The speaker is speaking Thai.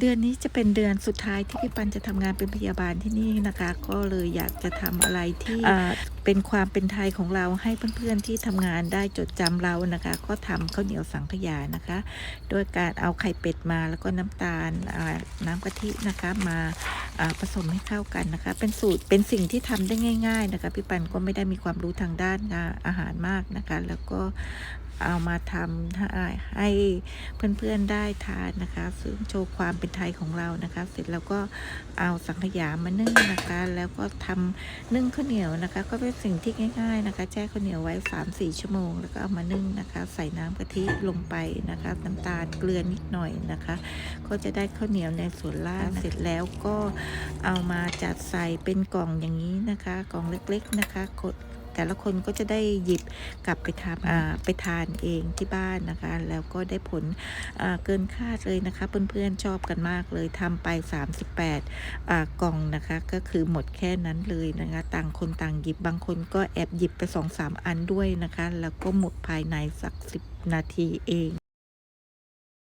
เดือนนี้จะเป็นเดือนสุดท้ายที่พี่ปันจะทำงานเป็นพยาบาลที่นี่นะคะ ก็เลยอยากจะทำอะไรที่อ่าเป็นความเป็นไทยของเราให้เพื่อนๆที่ทำงานได้จดจำเรานะคะ ก็ทำข้าวเหนียวสังขยานะคะ โดยการเอาไข่เป็ดมาแล้วก็น้ำตาลอ่าน้ำกะทินะคะมาอ่าผสมให้เข้ากันนะคะ เป็นสูตรเป็นสิ่งที่ทำได้ง่าย ๆนะคะ พี่ปันก็ไม่ได้มีความรู้ทางด้านอาหารมากนะคะ แล้วก็ เอามาทำให้เพื่อนๆได้ทานนะคะ ซึ่งโชว์ความเป็นไทยของเรานะคะ เสร็จแล้วก็เอาสังขยามานึ่งนะคะ แล้วก็ทำนึ่งข้าวเหนียวนะคะ ก็เป็นสิ่งที่ง่าย ๆนะคะ แช่ข้าวเหนียวไว้ 3-4 ชั่วโมง แล้วก็เอามานึ่งนะคะ ใส่น้ำกะทิลงไปนะคะน้ำตาลเกลือนิดหน่อยนะคะ ก็จะได้ข้าวเหนียวในส่วนล่างเสร็จแล้วก็เอามาจัดใส่เป็นกล่องอย่างนี้นะคะ กล่องเล็กๆนะคะกด แต่ละคนก็จะได้หยิบกลับไปทำไปทานเองที่บ้านนะคะ แล้วก็ได้ผลเกินคาดเลยนะคะ เพื่อนๆชอบกันมากเลยทำไป 38กล่องนะคะ ก็คือหมดแค่นั้นเลยนะคะ ต่างคนต่างหยิบบางคนก็แอบหยิบไป2-3อันด้วยนะคะ แล้วก็หมดภายในสัก 10 นาทีเอง